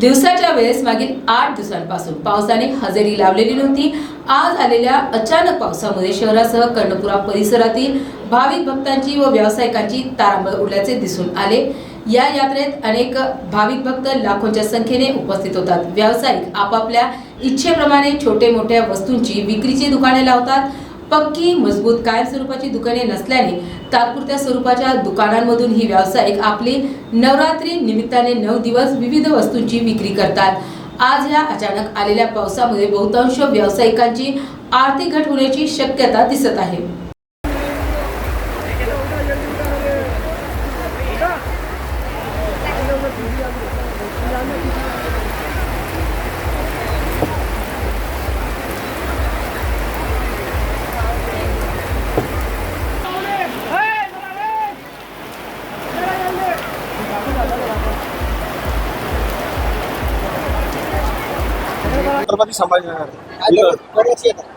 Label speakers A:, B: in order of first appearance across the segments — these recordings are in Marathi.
A: दिवसाच्या वेळेस मागील आठ दिवसांपासून पावसाने हजेरी लावलेली नव्हती. आज आलेल्या अचानक पावसामुळे शहरासह कर्णपुरा परिसरातील भाविक भक्तांची व व्यावसायिकांची तारांबळ उडल्याचे दिसून आले. या यात्रेत अनेक भाविक भक्त लाखोंच्या संख्येने उपस्थित होतात. व्यावसायिक आपापल्या इच्छेप्रमाणे छोटे मोठ्या वस्तूंची विक्रीची दुकाने लावतात. पक्की मजबूत कायम स्वरूपाची दुकाने नसल्याने तात्पुरत्या स्वरूपाच्या दुकानांमधून ही व्यावसायिक आपली नवरात्री निमित्ताने नऊ दिवस विविध वस्तूंची विक्री करतात. आज या अचानक आलेल्या पावसामुळे बहुतांश व्यावसायिकांची आर्थिक घट होण्याची शक्यता दिसत आहे.
B: छत्रपती संभाजीनगर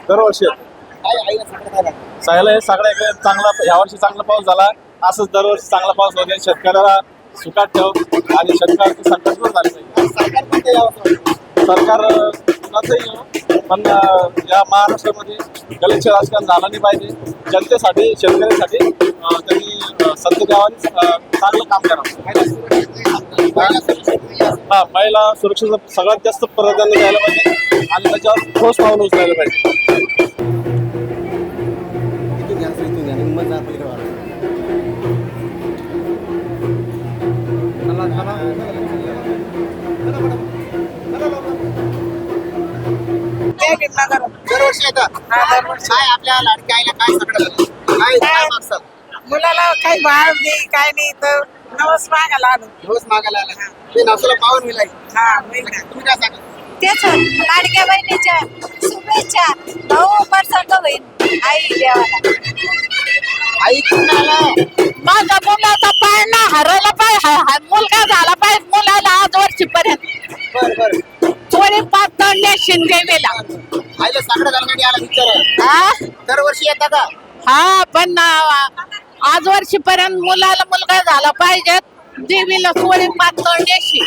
C: दरवर्षी
B: हे सगळ्या इकडे चांगला यावर्षी चांगला पाऊस झाला. असंच दरवर्षी चांगला पाऊस होते. शेतकऱ्याला सुखात ठेव. आणि शेतकऱ्याचं संकट दूर झाले पाहिजे.
C: सरकार पण
B: कुणाचंही येऊ, पण या महाराष्ट्रामध्ये गलिच्छ राजकारण झालं नाही पाहिजे. जनतेसाठी शेतकऱ्यांसाठी त्यांनी संत चांगलं काम करावं. हा महिला सुरक्षेचं सगळ्यात जास्त प्राधान्य द्यायला पाहिजे आणि त्याच्यावर ठोस पाऊल उचलायला पाहिजे.
C: दरवर्षी येतात काय आपल्या लाडक्या आईला काय सगळं? काय काय मागतात
D: मुलाला काही भाव नाही काय नाही तर नवस मागायला आलो.
C: दिवस मागायला आला. ते नवसाला पाहून मिळाली
D: हा होईल ना.
C: तुम्ही काय सांगा
E: तेच लाडक्या बहिणीच्या शुभेच्छा. नऊ पर्सेंट होईल. आई देवाला.
C: आई कुठून आला
D: माझा मुलाचा पाय ना हरवला पाय ह- ह- मुलगा झाला पाय मुलाला आज वर्षीपर्यंत.
C: बर बर.
D: थोडी पातळले शिंदे गेला
C: आईला साकडं घालण्यासाठी आला विचार. दरवर्षी येतात का?
D: हा पण अं, आज वर्षीपर्यंत मुलाला मुलगा झाला पाहिजेत. देवीला सोळी पाच नेशी